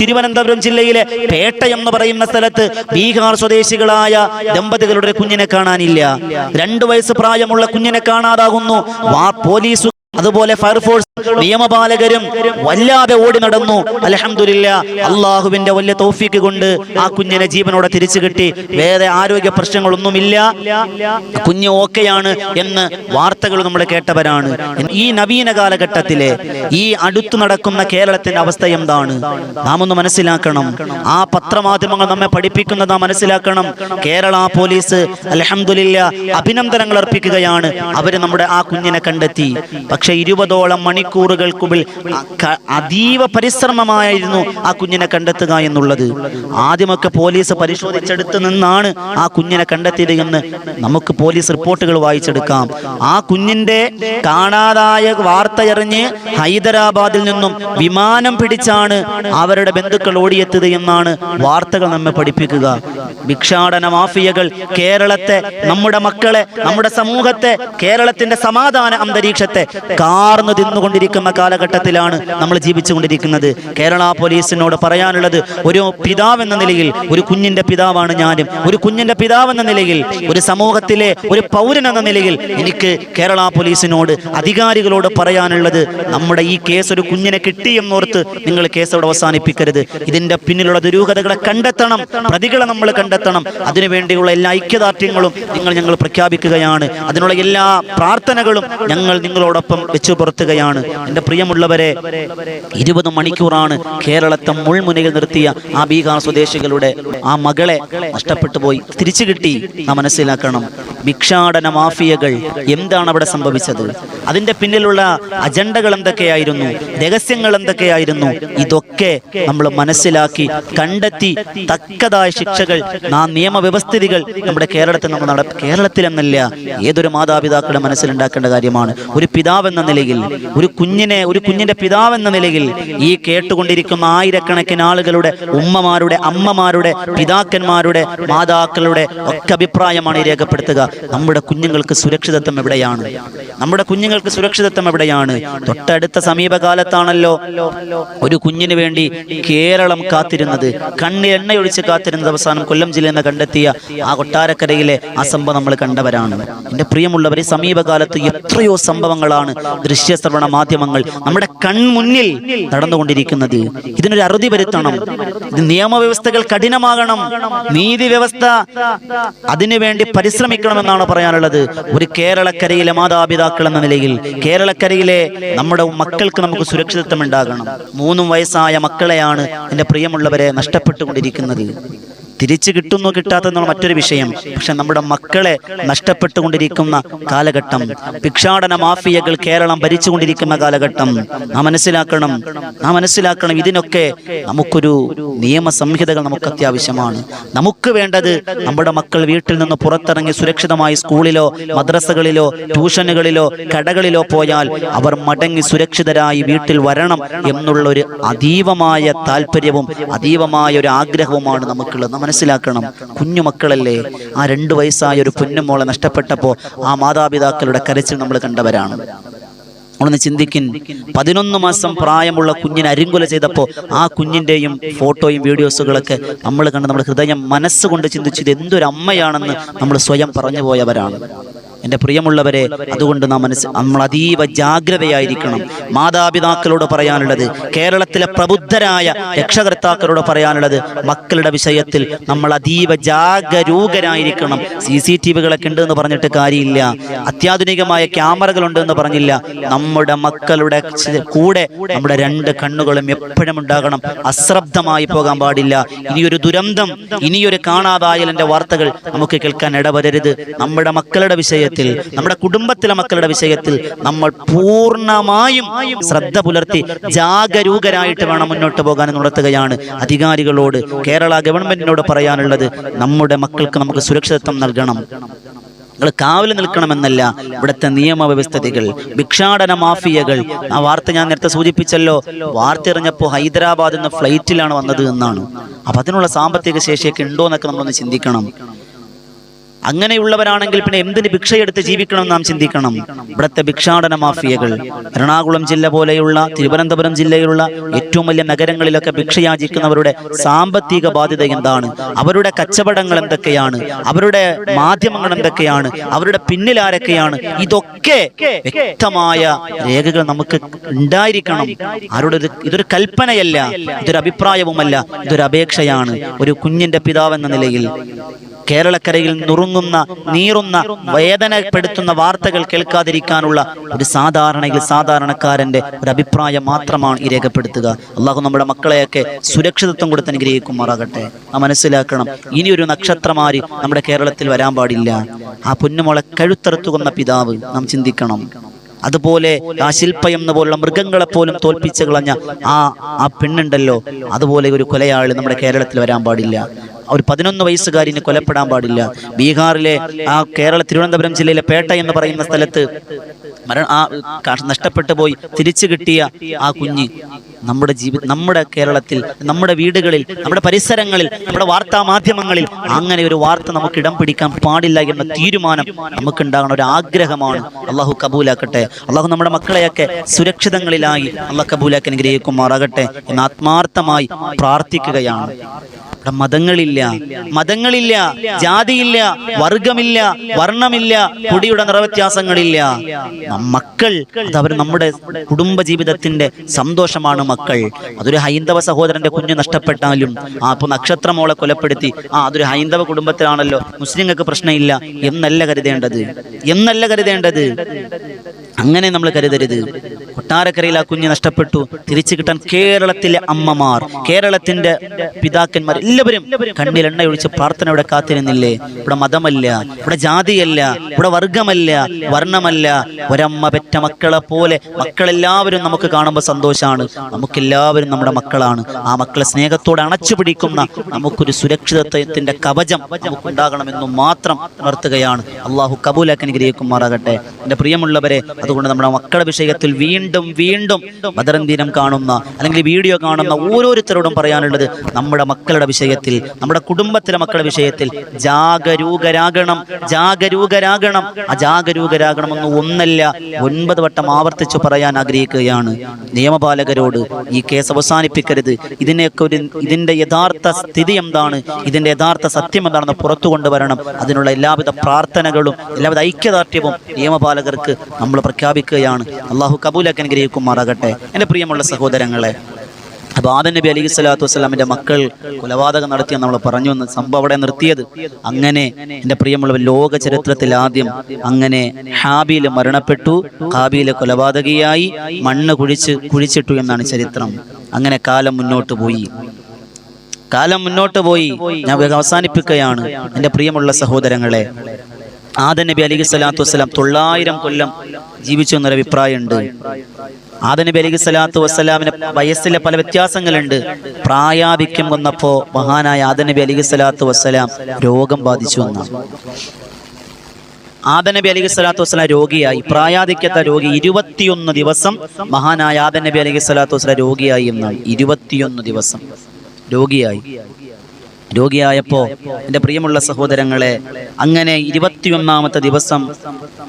തിരുവനന്തപുരം ജില്ലയിലെ പേട്ട എന്ന് പറയുന്ന സ്ഥലത്ത് ബീഹാർ സ്വദേശികളായ ദമ്പതികളുടെ കുഞ്ഞിനെ കാണാനില്ല. രണ്ടു വയസ്സ് പ്രായമുള്ള കുഞ്ഞിനെ കാണാതാകുന്നു. പോലീസ് അതുപോലെ ഫയർഫോഴ്സ് നിയമപാലകരും വല്ലാതെ ഓടി നടന്നു. അലഹമില്ല അള്ളാഹുവിന്റെ വലിയ തോഫിക്ക് കൊണ്ട് ആ കുഞ്ഞിനെ ജീവനോടെ തിരിച്ചു കിട്ടി. വേറെ ആരോഗ്യ പ്രശ്നങ്ങളൊന്നുമില്ല. കുഞ്ഞ് ഓക്കെയാണ് എന്ന് വാർത്തകൾ നമ്മൾ കേട്ടവരാണ്. ഈ നവീന കാലഘട്ടത്തിലെ ഈ അടുത്തു നടക്കുന്ന കേരളത്തിന്റെ അവസ്ഥ എന്താണ്? നാം ഒന്ന് മനസ്സിലാക്കണം. ആ പത്രമാധ്യമങ്ങൾ നമ്മെ പഠിപ്പിക്കുന്നത് നാം മനസ്സിലാക്കണം. കേരള പോലീസ് അലഹമില്ല അഭിനന്ദനങ്ങൾ അർപ്പിക്കുകയാണ്. അവർ നമ്മുടെ ആ കുഞ്ഞിനെ കണ്ടെത്തി. പക്ഷെ ഇരുപതോളം മണിക്കൂറുകൾക്കുള്ളിൽ അതീവ പരിശ്രമമായിരുന്നു ആ കുഞ്ഞിനെ കണ്ടെത്തുക എന്നുള്ളത്. ആദ്യമൊക്കെ പോലീസ് പരിശോധിച്ചെടുത്ത് നിന്നാണ് ആ കുഞ്ഞിനെ കണ്ടെത്തിയത് എന്ന് നമുക്ക് പോലീസ് റിപ്പോർട്ടുകൾ വായിച്ചെടുക്കാം. ആ കുഞ്ഞിന്റെ കാണാതായ വാർത്തയറിഞ്ഞ് ഹൈദരാബാദിൽ നിന്നും വിമാനം പിടിച്ചാണ് അവരുടെ ബന്ധുക്കൾ ഓടിയെത്തിയത് എന്നാണ് വാർത്തകൾ നമ്മെ പഠിപ്പിക്കുക. ഭിക്ഷാടന മാഫിയകൾ കേരളത്തെ നമ്മുടെ മക്കളെ നമ്മുടെ സമൂഹത്തെ കേരളത്തിന്റെ സമാധാന അന്തരീക്ഷത്തെ കാർന്നു തിന്നുകൊണ്ടിരിക്കുന്ന കാലഘട്ടത്തിലാണ് നമ്മൾ ജീവിച്ചുകൊണ്ടിരിക്കുന്നത്. കേരള പോലീസിനോട് പറയാനുള്ളത് ഒരു പിതാവെന്ന നിലയിൽ ഒരു കുഞ്ഞിന്റെ പിതാവാണ് ഞാനും. ഒരു കുഞ്ഞിന്റെ പിതാവെന്ന നിലയിൽ ഒരു സമൂഹത്തിലെ ഒരു പൗരൻ എന്ന നിലയിൽ എനിക്ക് കേരള പോലീസിനോട് അധികാരികളോട് പറയാനുള്ളത് നമ്മുടെ ഈ കേസ് ഒരു കുഞ്ഞിനെ കിട്ടിയെന്നോർത്ത് നിങ്ങൾ കേസ് അവിടെ അവസാനിപ്പിക്കരുത്. ഇതിന്റെ പിന്നിലുള്ള ദുരൂഹതകളെ കണ്ടെത്തണം പ്രതികളെ നമ്മൾ കണ്ടെത്തണം. അതിനുവേണ്ടിയുള്ള എല്ലാ ഐക്യദാർഢ്യങ്ങളും നിങ്ങൾ ഞങ്ങൾ പ്രഖ്യാപിക്കുകയാണ്. അതിനുള്ള എല്ലാ പ്രാർത്ഥനകളും ഞങ്ങൾ നിങ്ങളോടൊപ്പം വെച്ചു പുറത്തുകയാണ്. എന്റെ പ്രിയമുള്ളവരെ ഇരുപത് മണിക്കൂറാണ് കേരളത്തെ മുൾമുനയിൽ നിർത്തിയ ആ ബീഹാർ സ്വദേശികളുടെ ആ മകളെ നഷ്ടപ്പെട്ടു പോയി. തിരിച്ചു കിട്ടി നാം മനസ്സിലാക്കണം. ഭിക്ഷാടന മാഫിയകൾ എന്താണ് അവിടെ സംഭവിച്ചത്? അതിന്റെ പിന്നിലുള്ള അജണ്ടകൾ എന്തൊക്കെയായിരുന്നു? രഹസ്യങ്ങൾ എന്തൊക്കെയായിരുന്നു? ഇതൊക്കെ നമ്മൾ മനസ്സിലാക്കി കണ്ടെത്തി തക്കതായ ശിക്ഷകൾ ആ നിയമവ്യവസ്ഥിതികൾ നമ്മുടെ കേരളത്തിൽ നമ്മൾ നട കേരളത്തിലെന്നല്ല ഏതൊരു മാതാപിതാക്കളുടെ മനസ്സിലുണ്ടാക്കേണ്ട കാര്യമാണ്. ഒരു പിതാവ് എന്ന നിലയിൽ ഒരു കുഞ്ഞിനെ ഒരു കുഞ്ഞിന്റെ പിതാവെന്ന നിലയിൽ ഈ കേട്ടുകൊണ്ടിരിക്കുന്ന ആയിരക്കണക്കിന് ആളുകളുടെ ഉമ്മമാരുടെ അമ്മമാരുടെ പിതാക്കന്മാരുടെ മാതാക്കളുടെ ഒക്കെ അഭിപ്രായമാണ് രേഖപ്പെടുത്തുക. നമ്മുടെ കുഞ്ഞുങ്ങൾക്ക് സുരക്ഷിതത്വം എവിടെയാണ്? നമ്മുടെ കുഞ്ഞുങ്ങൾക്ക് സുരക്ഷിതത്വം എവിടെയാണ്? തൊട്ടടുത്ത സമീപകാലത്താണല്ലോ ഒരു കുഞ്ഞിന് വേണ്ടി കേരളം കാത്തിരുന്നത്. കണ്ണിൽ എണ്ണയൊഴിച്ച് കാത്തിരുന്നത് അവസാനം കൊല്ലം ജില്ല നിന്ന് കണ്ടെത്തിയ ആ കൊട്ടാരക്കരയിലെ ആ സംഭവം നമ്മൾ കണ്ടവരാണ്. എന്റെ പ്രിയമുള്ളവരെ സമീപകാലത്ത് എത്രയോ സംഭവങ്ങളാണ് ദൃശ്യശ്രവണ മാധ്യമങ്ങൾ നമ്മുടെ കൺമുന്നിൽ നടന്നുകൊണ്ടിരിക്കുന്നത്. ഇതിനൊരു അറുതി വരുത്തണം. ഇത് നിയമവ്യവസ്ഥകൾ കഠിനമാകണം. നീതി വ്യവസ്ഥ അതിനുവേണ്ടി പരിശ്രമിക്കണമെന്നാണ് പറയാനുള്ളത്. ഒരു കേരളക്കരയിലെ മാതാപിതാക്കൾ എന്ന നിലയിൽ കേരളക്കരയിലെ നമ്മുടെ മക്കൾക്ക് നമുക്ക് സുരക്ഷിതത്വം ഉണ്ടാകണം. മൂന്നും വയസ്സായ മക്കളെയാണ് എന്റെ പ്രിയമുള്ളവരെ നഷ്ടപ്പെട്ടുകൊണ്ടിരിക്കുന്നത്. തിരിച്ചു കിട്ടുന്നു കിട്ടാത്തെന്നുള്ള മറ്റൊരു വിഷയം. പക്ഷെ നമ്മുടെ മക്കളെ നഷ്ടപ്പെട്ടുകൊണ്ടിരിക്കുന്ന കാലഘട്ടം ഭിക്ഷാടന മാഫിയകൾ കേരളം ഭരിച്ചുകൊണ്ടിരിക്കുന്ന കാലഘട്ടം നാം മനസ്സിലാക്കണം നാം മനസ്സിലാക്കണം ഇതിനൊക്കെ നമുക്കൊരു നിയമ സംഹിതകൾ നമുക്ക് അത്യാവശ്യമാണ്. നമുക്ക് വേണ്ടത് നമ്മുടെ മക്കൾ വീട്ടിൽ നിന്ന് പുറത്തിറങ്ങി സുരക്ഷിതമായി സ്കൂളിലോ മദ്രസകളിലോ ട്യൂഷനുകളിലോ കടകളിലോ പോയാൽ അവർ മടങ്ങി സുരക്ഷിതരായി വീട്ടിൽ വരണം എന്നുള്ള ഒരു അതീവമായ താല്പര്യവും അതീവമായ ഒരു ആഗ്രഹവുമാണ് നമുക്കുള്ളത്. മനസ്സിലാക്കണം. കുഞ്ഞു മക്കളല്ലേ? ആ രണ്ടു വയസ്സായ ഒരു പൊന്നുമോളെ നഷ്ടപ്പെട്ടപ്പോൾ ആ മാതാപിതാക്കളുടെ കരച്ചിൽ നമ്മൾ കണ്ടവരാണ്. നമ്മളൊന്ന് ചിന്തിക്കിൻ. പതിനൊന്ന് മാസം പ്രായമുള്ള കുഞ്ഞിനെ അരിങ്കുല ചെയ്തപ്പോൾ ആ കുഞ്ഞിന്റെയും ഫോട്ടോയും വീഡിയോസുകളൊക്കെ നമ്മൾ കണ്ട് നമ്മുടെ ഹൃദയം മനസ്സുകൊണ്ട് ചിന്തിച്ചത് എന്തൊരു അമ്മയാണെന്ന് നമ്മൾ സ്വയം പറഞ്ഞു പോയവരാണ്. എന്റെ പ്രിയമുള്ളവരെ അതുകൊണ്ട് നാം മനസ്സ് നമ്മൾ അതീവ ജാഗ്രതയായിരിക്കണം. മാതാപിതാക്കളോട് പറയാനുള്ളത് കേരളത്തിലെ പ്രബുദ്ധരായ രക്ഷകർത്താക്കളോട് പറയാനുള്ളത് മക്കളുടെ വിഷയത്തിൽ നമ്മൾ അതീവ ജാഗരൂകരായിരിക്കണം. സി സി ടി വികളൊക്കെ ഉണ്ട് എന്ന് പറഞ്ഞിട്ട് കാര്യമില്ല. അത്യാധുനികമായ ക്യാമറകളുണ്ട് എന്ന് പറഞ്ഞില്ല. നമ്മുടെ മക്കളുടെ കൂടെ നമ്മുടെ രണ്ട് കണ്ണുകളും എപ്പോഴും ഉണ്ടാകണം. അശ്രദ്ധമായി പോകാൻ പാടില്ല. ഇനിയൊരു ദുരന്തം ഇനിയൊരു കാണാതായലിന്റെ വാർത്തകൾ നമുക്ക് കേൾക്കാൻ ഇടവരരുത്. നമ്മുടെ മക്കളുടെ വിഷയത്തിൽ നമ്മുടെ കുടുംബത്തിലെ മക്കളുടെ വിഷയത്തിൽ നമ്മൾ പൂർണമായും ശ്രദ്ധ പുലർത്തി ജാഗരൂകരായിട്ട് വേണം മുന്നോട്ട് പോകാൻ നടത്തുകയാണ് അധികാരികളോട് കേരള ഗവൺമെന്റിനോട് പറയാനുള്ളത് നമ്മുടെ മക്കൾക്ക് നമുക്ക് സുരക്ഷിതത്വം നൽകണം. നിങ്ങൾ കാവൽ നിൽക്കണമെന്നല്ല ഇവിടുത്തെ നിയമവ്യവസ്ഥിതികൾ ഭിക്ഷാടന മാഫിയകൾ. ആ വാർത്ത ഞാൻ നേരത്തെ സൂചിപ്പിച്ചല്ലോ വാർത്ത എറിഞ്ഞപ്പോൾ ഹൈദരാബാദിൽ നിന്ന് ഫ്ലൈറ്റിലാണ് വന്നത് എന്നാണ്. അപ്പം അതിനുള്ള സാമ്പത്തിക ശേഷിയൊക്കെ ഉണ്ടോ എന്നൊക്കെ നമ്മളൊന്ന് ചിന്തിക്കണം. അങ്ങനെയുള്ളവരാണെങ്കിൽ പിന്നെ എന്തിന് ഭിക്ഷയെടുത്ത് ജീവിക്കണം നാം ചിന്തിക്കണം. ഇവിടുത്തെ ഭിക്ഷാടന മാഫിയകൾ എറണാകുളം ജില്ല പോലെയുള്ള തിരുവനന്തപുരം ജില്ലയിലുള്ള ഏറ്റവും വലിയ നഗരങ്ങളിലൊക്കെ ഭിക്ഷയാചിക്കുന്നവരുടെ സാമ്പത്തിക ബാധ്യത എന്താണ്? അവരുടെ കച്ചവടങ്ങൾ എന്തൊക്കെയാണ്? അവരുടെ മാധ്യമങ്ങൾ എന്തൊക്കെയാണ്? അവരുടെ പിന്നിൽ ആരൊക്കെയാണ്? ഇതൊക്കെ വ്യക്തമായ രേഖകൾ നമുക്ക് ഉണ്ടായിരിക്കണം. ആരുടെ ഇതൊരു കൽപ്പനയല്ല ഇതൊരു അഭിപ്രായവുമല്ല ഇതൊരു അപേക്ഷയാണ്. ഒരു കുഞ്ഞിന്റെ പിതാവെന്ന നിലയിൽ കേരളക്കരയിൽ നുറുങ്ങുന്ന നീറുന്ന വേദനപ്പെടുത്തുന്ന വാർത്തകൾ കേൾക്കാതിരിക്കാനുള്ള ഒരു സാധാരണയിൽ സാധാരണക്കാരന്റെ ഒരു അഭിപ്രായം മാത്രമാണ് ഈ രേഖപ്പെടുത്തുക. അള്ളാഹു നമ്മുടെ മക്കളെയൊക്കെ സുരക്ഷിതത്വം കൊടുത്ത് അനുഗ്രഹിക്കുമാറാകട്ടെ. ആ മനസ്സിലാക്കണം ഇനിയൊരു നക്ഷത്രമാരി നമ്മുടെ കേരളത്തിൽ വരാൻ പാടില്ല. ആ പൊന്നുമോളെ കഴുത്തറുത്തുകൊന്ന പിതാവ് നാം ചിന്തിക്കണം. അതുപോലെ ആ ശില്പം എന്ന പോലുള്ള മൃഗങ്ങളെ പോലും തോൽപ്പിച്ച് കളഞ്ഞ ആ ആ പെണ്ണുണ്ടല്ലോ അതുപോലെ ഒരു കൊലയാളി നമ്മുടെ കേരളത്തിൽ വരാൻ പാടില്ല. ഒരു പതിനൊന്ന് വയസ്സുകാരിന് കൊലപ്പെടാൻ പാടില്ല. ബീഹാറിലെ ആ കേരള തിരുവനന്തപുരം ജില്ലയിലെ പേട്ട എന്ന് പറയുന്ന സ്ഥലത്ത് മരണ ആ നഷ്ടപ്പെട്ടു പോയി തിരിച്ചു കിട്ടിയ ആ കുഞ്ഞ് നമ്മുടെ ജീവിത നമ്മുടെ കേരളത്തിൽ നമ്മുടെ വീടുകളിൽ നമ്മുടെ പരിസരങ്ങളിൽ നമ്മുടെ വാർത്താ മാധ്യമങ്ങളിൽ അങ്ങനെ ഒരു വാർത്ത നമുക്ക് ഇടം പിടിക്കാൻ പാടില്ല എന്ന തീരുമാനം നമുക്കുണ്ടാകുന്ന ഒരു ആഗ്രഹമാണ് അള്ളാഹു കബൂലാക്കട്ടെ. അള്ളാഹു നമ്മുടെ മക്കളെയൊക്കെ സുരക്ഷിതങ്ങളിലായി അള്ളാഹ് കബൂലാക്കി അനുഗ്രഹിക്കുമാറാകട്ടെ എന്ന് ആത്മാർത്ഥമായി പ്രാർത്ഥിക്കുകയാണ്. ഇവിടെ മതങ്ങളില്ല മതങ്ങളില്ല ജാതിയില്ല വർഗമില്ല വർണമില്ല കുടിയുടെ നിറവ്യത്യാസങ്ങളില്ല. മക്കൾ അവർ നമ്മുടെ കുടുംബ ജീവിതത്തിന്റെ സന്തോഷമാണ് മക്കൾ. അതൊരു ഹൈന്ദവ സഹോദരന്റെ കുഞ്ഞ് നഷ്ടപ്പെട്ടാലും ആ അപ്പൊ നക്ഷത്രമോളെ കൊലപ്പെടുത്തി ആ അതൊരു ഹൈന്ദവ കുടുംബത്തിലാണല്ലോ മുസ്ലിങ്ങൾക്ക് പ്രശ്നമില്ല എന്നല്ല കരുതേണ്ടത് എന്നല്ല കരുതേണ്ടത്. അങ്ങനെ നമ്മൾ കരുതരുത്. കൊട്ടാരക്കരയിൽ ആ കുഞ്ഞ് നഷ്ടപ്പെട്ടു. തിരിച്ചു കിട്ടാൻ കേരളത്തിലെ അമ്മമാർ കേരളത്തിന്റെ പിതാക്കന്മാർ എല്ലാവരും കണ്ണിൽ എണ്ണ ഒഴിച്ച് പ്രാർത്ഥന ഇവിടെ കാത്തിരുന്നില്ലേ? ഇവിടെ മതമല്ല ഇവിടെ ജാതിയല്ല ഇവിടെ വർഗമല്ല വർണമല്ല. ഒരമ്മ പെറ്റ മക്കളെ പോലെ മക്കളെല്ലാവരും നമുക്ക് കാണുമ്പോൾ സന്തോഷമാണ് നമുക്കെല്ലാവരും നമ്മുടെ മക്കളാണ്. ആ മക്കളെ സ്നേഹത്തോടെ അണച്ചു പിടിക്കുന്ന നമുക്കൊരു സുരക്ഷിതത്വത്തിന്റെ കവചം നമുക്കുണ്ടാകണമെന്ന് മാത്രം ഉണർത്തുകയാണ്. അള്ളാഹു കബൂലാക്കി അനുഗ്രഹിക്കുമാറാകട്ടെ. എന്റെ പ്രിയമുള്ളവരെ അതുകൊണ്ട് നമ്മുടെ മക്കളെ വിഷയത്തിൽ വീണ്ടും വീണ്ടും ബദറൻ ദിനം കാണുന്ന അല്ലെങ്കിൽ വീഡിയോ കാണുന്ന ഓരോരുത്തരോടും പറയാനുള്ളത് നമ്മുടെ മക്കളുടെ വിഷയത്തിൽ നമ്മുടെ കുടുംബത്തിലെ മക്കളുടെ വിഷയത്തിൽ ജാഗരൂകരാകണം ജാഗരൂകരാകണം. അജാഗരൂകരാകണമെന്ന് ഒന്നല്ല ഒൻപത് വട്ടം ആവർത്തിച്ചു പറയാൻ ആഗ്രഹിക്കുകയാണ്. നിയമപാലകരോട് ഈ കേസ് അവസാനിപ്പിക്കരുത്. ഇതിനെയൊക്കെ ഒരു ഇതിന്റെ യഥാർത്ഥ സ്ഥിതി എന്താണ്? ഇതിന്റെ യഥാർത്ഥ സത്യം എന്താണെന്ന് പുറത്തു കൊണ്ടുവരണം. അതിനുള്ള എല്ലാവിധ പ്രാർത്ഥനകളും എല്ലാവിധ ഐക്യദാർഢ്യവും നിയമപാലകർക്ക് നമ്മൾ പ്രഖ്യാപിക്കുകയാണ്. അള്ളാഹു കബൂലാക്കി അനുഗ്രഹിക്കുമാറാകട്ടെ. എന്റെ പ്രിയമുള്ള സഹോദരങ്ങളെ അപ്പോൾ ആദൻ നബി അലൈഹി സ്വലാത്തു വസ്സലാമിന്റെ മക്കൾ കൊലപാതകം നടത്തിയ നമ്മൾ പറഞ്ഞു എന്ന് സംഭവം അവിടെ നിർത്തിയത്. അങ്ങനെ എന്റെ പ്രിയമുള്ള ലോക ചരിത്രത്തിൽ ആദ്യം അങ്ങനെ ഹാബിയിൽ മരണപ്പെട്ടു ഹാബിയിലെ കൊലപാതകിയായി മണ്ണ് കുഴിച്ച് കുഴിച്ചിട്ടു എന്നാണ് ചരിത്രം. അങ്ങനെ കാലം മുന്നോട്ട് പോയി. കാലം മുന്നോട്ട് പോയി. ഞാൻ അവസാനിപ്പിക്കുകയാണ്. എന്റെ പ്രിയമുള്ള സഹോദരങ്ങളെ ആദൻ നബി അലി സ്വലാത്തു വസ്സലാം തൊള്ളായിരം കൊല്ലം ജീവിച്ചു എന്നൊരു അഭിപ്രായമുണ്ട്. ആദ നബി അലി സ്വലാത്തു വസ്സലാമിന് വയസ്സിലെ പല വ്യത്യാസങ്ങളുണ്ട്. പ്രായാധിക്യം വന്നപ്പോ മഹാനായ ആദ നബി അലി സ്വലാത്തു വസ്സലാം രോഗം ബാധിച്ചു എന്നാണ് ആദൻ നബി അലൈഹി സ്വലാത്തു വസ്സലാം രോഗിയായി. പ്രായാധിക്യത്തെ രോഗി ഇരുപത്തിയൊന്ന് ദിവസം മഹാനായ ആദൻ നബി അലൈഹി സ്വലാത്തു വസ്സലാം രോഗിയായി എന്നാണ്. ഇരുപത്തിയൊന്ന് ദിവസം രോഗിയായി. രോഗിയായപ്പോ എന്റെ പ്രിയമുള്ള സഹോദരങ്ങളെ അങ്ങനെ ഇരുപത്തിയൊന്നാമത്തെ ദിവസം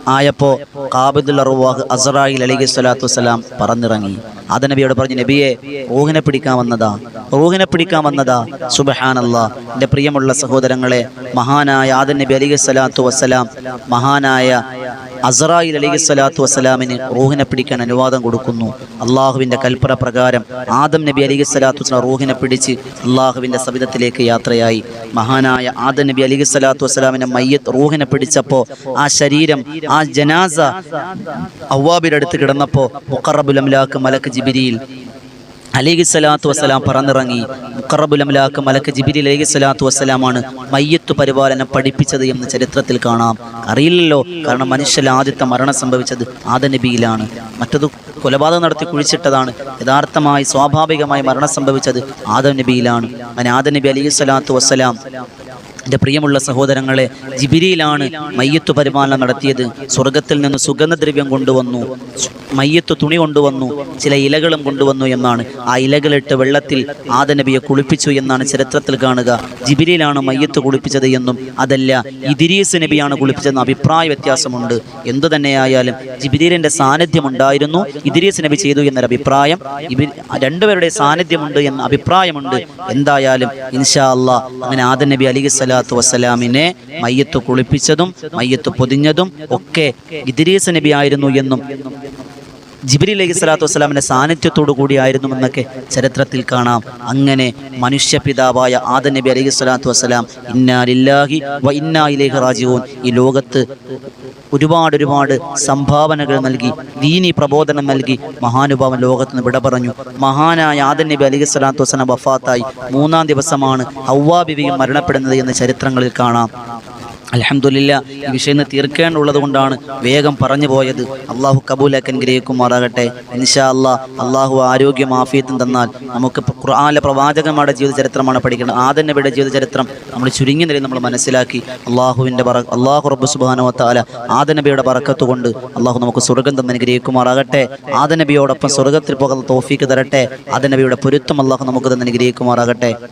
ആയപ്പോൾ കാബിദുൽ അറുവാഹ് അസറായിൽ അലഹി സ്വലാത്തു വസ്സലാം പറന്നിറങ്ങി. ആദനബിയോട് പറഞ്ഞു നബിയെ റൂഹിനെ പിടിക്കാൻ വന്നതാ റൂഹിനെ പിടിക്കാൻ വന്നതാ. സുബഹാനല്ല എന്റെ പ്രിയമുള്ള സഹോദരങ്ങളെ മഹാനായ ആദൻ നബി അലൈഹി സ്വലാത്തു വസ്സലാം മഹാനായ അസറായിൽ അലൈഹി സ്വലാത്തു വസ്സലാമിന് റൂഹിനെ പിടിക്കാൻ അനുവാദം കൊടുക്കുന്നു. അള്ളാഹുവിന്റെ കൽപ്പന പ്രകാരം ആദം നബി അലൈഹി സ്വലാത്തു വസ്സലാം റൂഹിനെ പിടിച്ച് അള്ളാഹുവിന്റെ സവിധത്തിലേക്ക് യാത്രയായി. മഹാനായ ആദം നബി അലൈഹി സ്വലാത്തു വസ്സലാമിന്റെ മയ്യത്ത് റൂഹിനെ പിടിച്ചപ്പോൾ ആ ശരീരം ആ ജനാസ അവ്വാബിന്റെ അടുത്ത് കിടന്നപ്പോൾ മുക്കറബുലംലാക്ക് മലക്ക് ജിബിരിയിൽ അലൈഹി സ്വലാത്തു വസ്സലാം പറന്നിറങ്ങി. മുക്കറബുലമലാക്ക് മലക്ക് ജിബിരി അലൈഹി സ്വലാത്തു വസ്സലാമാണ് മയ്യത്ത് പരിപാലനം പഠിപ്പിച്ചത് എന്ന് ചരിത്രത്തിൽ കാണാം. അറിയില്ലല്ലോ കാരണം മനുഷ്യൽ ആദ്യത്തെ മരണം സംഭവിച്ചത് ആദനബിയിലാണ് മറ്റത് കൊലപാതകം നടത്തി കുഴിച്ചിട്ടതാണ്. യഥാർത്ഥമായി സ്വാഭാവികമായി മരണം സംഭവിച്ചത് ആദനബിയിലാണ് അങ്ങനെ ആദനബി അലൈഹി സ്വലാത്തു വസ്സലാം എന്റെ പ്രിയമുള്ള സഹോദരങ്ങളെ ജിബിരിയിലാണ് മയ്യത്ത് പരിപാലനം നടത്തിയത്. സ്വർഗത്തിൽ നിന്ന് സുഗന്ധദ്രവ്യം കൊണ്ടുവന്നു മയ്യത്ത് തുണി കൊണ്ടുവന്നു ചില ഇലകളും കൊണ്ടുവന്നു എന്നാണ്. ആ ഇലകളിട്ട് വെള്ളത്തിൽ ആദനബിയെ കുളിപ്പിച്ചു എന്നാണ് ചരിത്രത്തിൽ കാണുക. ജിബിരിയിലാണ് മയ്യത്ത് കുളിപ്പിച്ചത് എന്നും അതല്ല ഇദിരീസ് നബിയാണ് കുളിപ്പിച്ചതെന്ന് അഭിപ്രായ വ്യത്യാസമുണ്ട്. എന്തു തന്നെയായാലും ജിബിരീലിന്റെ സാന്നിധ്യം ഉണ്ടായിരുന്നു ഇദിരീസ് നബി ചെയ്തു എന്നൊരു അഭിപ്രായം രണ്ടുപേരുടെ സാന്നിധ്യമുണ്ട് എന്ന അഭിപ്രായമുണ്ട്. എന്തായാലും ഇൻഷാ അല്ലാ അങ്ങനെ ആദൻ നബി സ്വലാത്തു വസ്സലാമിനെ മയ്യത്ത് കുളിപ്പിച്ചതും മയ്യത്ത് പൊതിഞ്ഞതും ഒക്കെ ഇദ്രീസ് നബി ആയിരുന്നു എന്നും ജിബിരി അലൈഹി സ്വലാത്തു വസ്സലാമിന്റെ സാന്നിധ്യത്തോടു കൂടിയായിരുന്നു എന്നൊക്കെ ചരിത്രത്തിൽ കാണാം. അങ്ങനെ മനുഷ്യ പിതാവായ ആദ നബി അലൈഹി സ്വലാത്തു വസ്സലാം ഇന്നാലില്ലാഹി വ ഇന്നാ ഇലൈഹി ഈ ലോകത്ത് ഒരുപാട് ഒരുപാട് സംഭാവനകൾ നൽകി ദീനി പ്രബോധനം നൽകി മഹാനുഭാവൻ ലോകത്ത് നിന്ന് വിട പറഞ്ഞു മഹാനായ ആദൻ നബി അലൈഹി സ്വലാത്തു വസ്സലാം വഫാത്തായി. മൂന്നാം ദിവസമാണ് ഹൗവാ ബിവിയും മരണപ്പെടുന്നത് എന്ന് ചരിത്രങ്ങളിൽ കാണാം. അലഹമുല്ല ഈ വിഷയം തീർക്കേണ്ടുള്ളത് കൊണ്ടാണ് വേഗം പറഞ്ഞു പോയത്. അള്ളാഹു കബൂലാക്കൻ ഗ്രഹിക്കുമാറാകട്ടെ. ഇൻഷാ അല്ലാ അള്ളാഹു ആരോഗ്യം ആഫിയത്തും തന്നാൽ നമുക്ക് ഖുർആനിലെ പ്രവാചകന്മാരുടെ ജീവിത ചരിത്രമാണ് പഠിക്കേണ്ടത്. ആദൻ നബിയുടെ ജീവിത ചരിത്രം നമ്മൾ ചുരുങ്ങിയ നിലയിൽ നമ്മൾ മനസ്സിലാക്കി. അള്ളാഹുവിന്റെ പറ അള്ളാഹു റബ്ബു സുബാനുവത്താല ആദനബിയുടെ പറക്കത്ത് കൊണ്ട് അള്ളാഹു നമുക്ക് സ്വർഗം തന്നെ അനുഗ്രഹിക്കുമാറാകട്ടെ. ആദനബിയോടൊപ്പം സ്വർഗത്തിൽ പോകുന്ന തോഫീക്ക് തരട്ടെ. ആദനബിയുടെ പൊരുത്തം അള്ളാഹു നമുക്ക് തന്നെ അനുഗ്രഹിക്കുമാറാകട്ടെ.